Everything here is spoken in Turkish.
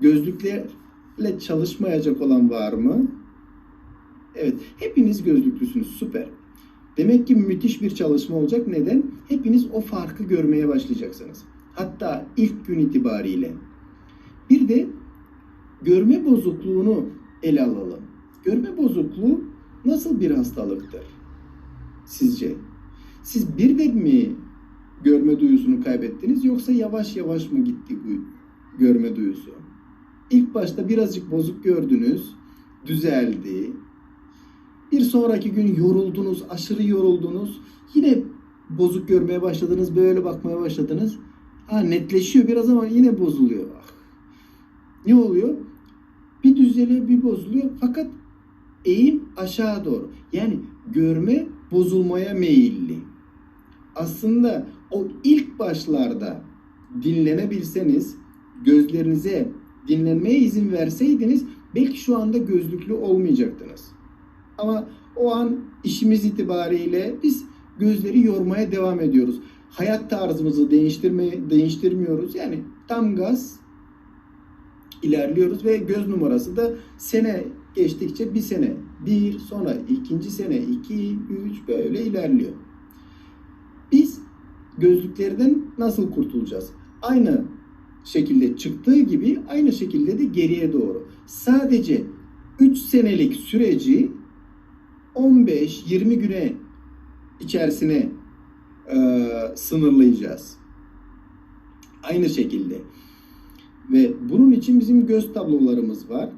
Gözlüklerle çalışmayacak olan var mı? Evet. Hepiniz gözlüklüsünüz. Süper. Demek ki müthiş bir çalışma olacak. Neden? Hepiniz o farkı görmeye başlayacaksınız. Hatta ilk gün itibariyle. Bir de görme bozukluğunu ele alalım. Görme bozukluğu nasıl bir hastalıktır? Sizce? Siz birden mi görme duyusunu kaybettiniz yoksa yavaş yavaş mı gitti bu görme duyusu? İlk başta birazcık bozuk gördünüz, düzeldi. Bir sonraki gün yoruldunuz, aşırı yoruldunuz. Yine bozuk görmeye başladınız, böyle bakmaya başladınız. Ha netleşiyor biraz ama yine bozuluyor. Ne oluyor? Bir düzeliyor, bir bozuluyor. Fakat eğim aşağı doğru. Yani görme bozulmaya meyilli. Aslında o ilk başlarda dinlenebilseniz, gözlerinize dinlenmeye izin verseydiniz belki şu anda gözlüklü olmayacaktınız. Ama o an işimiz itibariyle biz gözleri yormaya devam ediyoruz. Hayat tarzımızı değiştirmeye değiştirmiyoruz. Yani tam gaz ilerliyoruz ve göz numarası da sene geçtikçe bir sene, bir sonra ikinci sene, iki, üç böyle ilerliyor. Biz gözlüklerden nasıl kurtulacağız? Aynı şekilde çıktığı gibi aynı şekilde de geriye doğru. Sadece 3 senelik süreci 15-20 güne içerisine e, sınırlayacağız. Aynı şekilde. Ve bunun için bizim göz tablolarımız var.